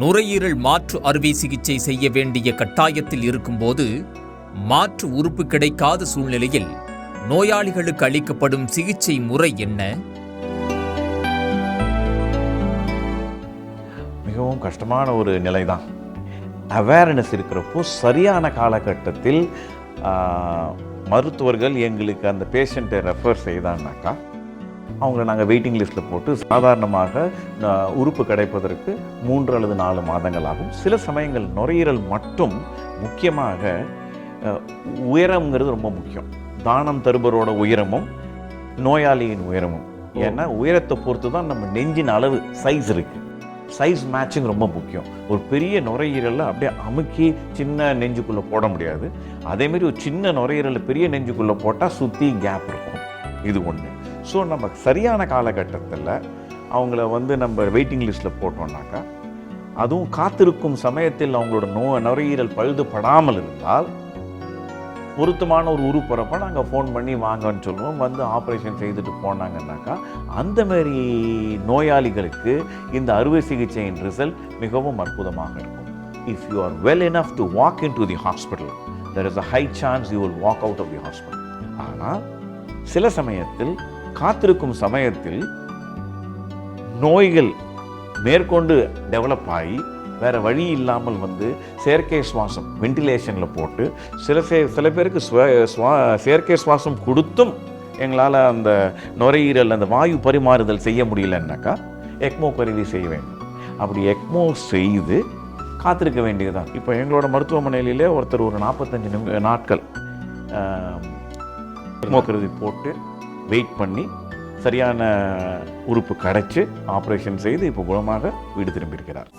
நுரையீரல் மாற்று அறுவை சிகிச்சை செய்ய வேண்டிய கட்டாயத்தில் இருக்கும்போது மாற்று உறுப்பு கிடைக்காத சூழ்நிலையில் நோயாளிகளுக்கு அளிக்கப்படும் சிகிச்சை முறை என்ன? மிகவும் கஷ்டமான ஒரு நிலை தான் அவேர்னஸ் இருக்கிறப்போ சரியான காலகட்டத்தில் மருத்துவர்கள் எங்களுக்கு அந்த பேஷண்ட்டை ரெஃபர் செய்தான்னாக்கா அவங்கள நாங்கள் வெயிட்டிங் லிஸ்ட்டில் போட்டு சாதாரணமாக உறுப்பு கிடைப்பதற்கு மூன்று அல்லது நாலு மாதங்கள் ஆகும் சில சமயங்கள் நுரையீரல் மட்டும் முக்கியமாக உயரம்ங்கிறது ரொம்ப முக்கியம். தானம் தருபவரோட உயரமும் நோயாளியின் உயரமும். ஏன்னா உயரத்தை பொறுத்து தான் நம்ம நெஞ்சின் அளவு சைஸ் இருக்குது சைஸ் மேட்சிங் ரொம்ப முக்கியம். ஒரு பெரிய நுரையீரலை அப்படியே அமுக்கி சின்ன நெஞ்சுக்குள்ளே போட முடியாது. அதேமாரி ஒரு சின்ன நுரையீரலை பெரிய நெஞ்சுக்குள்ளே போட்டால் சுற்றி கேப் இருக்கும். இது ஒன்று ஸோ நம்ம சரியான காலகட்டத்தில் அவங்கள வந்து நம்ம வெயிட்டிங் லிஸ்ட்டில் போட்டோம்னாக்கா அதுவும் காத்திருக்கும் சமயத்தில் அவங்களோட நோ நுரையீரல் பழுதுபடாமல் இருந்தால் பொருத்தமான ஒரு உருப்பறப்ப நாங்கள் ஃபோன் பண்ணி வாங்கன்னு சொல்லுவோம். வந்து ஆப்ரேஷன் செய்துட்டு போனாங்கன்னாக்கா அந்த மாதிரி நோயாளிகளுக்கு இந்த அறுவை சிகிச்சையின் ரிசல்ட் மிகவும் அற்புதமாக இருக்கும். If you are well enough to walk in to the hospital there is a high chance you will walk out of the hospital ஆனால் சில சமயத்தில் காத்திருக்கும் சமயத்தில் நோய்கள் மேற்கொண்டு டெவலப் ஆகி வேற வழி இல்லாமல் வந்து செயற்கை சுவாசம் வென்டிலேஷனில் போட்டு சில சே சில பேருக்கு சுவ சுவா செயற்கை சுவாசம் கொடுத்தும் எங்களால் அந்த நுரையீரல் அந்த வாயு பரிமாறுதல் செய்ய முடியலன்னாக்கா எக்மோ கருவி செய்ய வேண்டும். அப்படி எக்மோ செய்து காத்திருக்க வேண்டியதுதான். இப்போ எங்களோட மருத்துவமனையிலே ஒருத்தர் ஒரு நாற்பத்தஞ்சு நிமி நாட்கள் எக்மோ கருவி போட்டு வெயிட் பண்ணி சரியான உறுப்பு கிடைச்சு ஆப்ரேஷன் செய்து இப்போ குணமாக வீடு திரும்பியிருக்கிறார்.